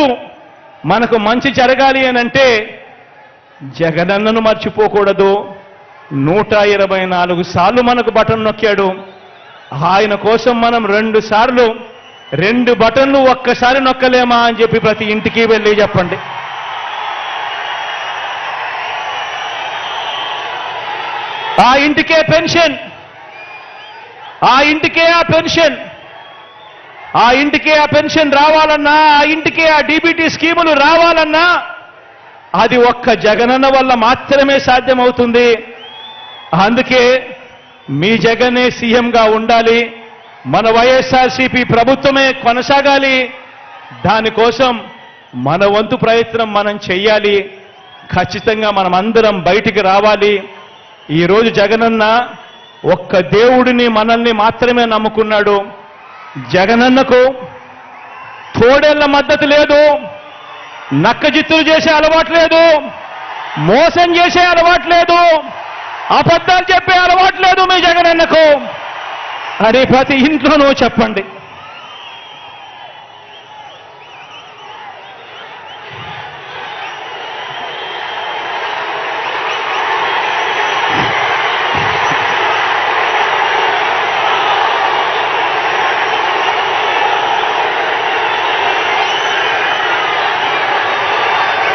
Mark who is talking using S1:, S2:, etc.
S1: భవిష్యత్తు మనకు మంచి జరగాలి అని అంటే జగనన్నను మర్చిపోకూడదు. నూట ఇరవై నాలుగు సార్లు మనకు బటన్ నొక్కాడు. ఆయన కోసం మనం రెండు సార్లు రెండు బటన్లు ఒక్కసారి నొక్కలేమా అని చెప్పి ప్రతి ఇంటికి వెళ్ళి చెప్పండి. ఆ ఇంటికే పెన్షన్. ఆ ఇంటికే ఆ పెన్షన్. ఆ ఇంటికే ఆ పెన్షన్ రావాలన్నా ఆ ఇంటికే ఆ డీబీటీ స్కీములు రావాలన్నా అది ఒక్క జగనన్న వల్ల మాత్రమే సాధ్యమవుతుంది. అందుకే మీ జగనే సీఎంగా ఉండాలి మన వైఎస్ఆర్సీపీ ప్రభుత్వమే కొనసాగాలి దానికోసం మన వంతు ప్రయత్నం మనం చెయ్యాలి ఖచ్చితంగా మనం అందరం బయటికి రావాలి. ఈరోజు జగనన్న ఒక్క దేవుడిని మనల్ని మాత్రమే నమ్ముకున్నాడు. జగనన్నకు తోడేళ్ళ మద్దతు లేదు నక్కజిత్తులు చేసే అలవాటు లేదు మోసం చేసే అలవాటు లేదు అబద్ధాలు చెప్పే అలవాటు లేదు మీ జగనన్నకు. అని ప్రతి ఇంట్లోనూ చెప్పండి.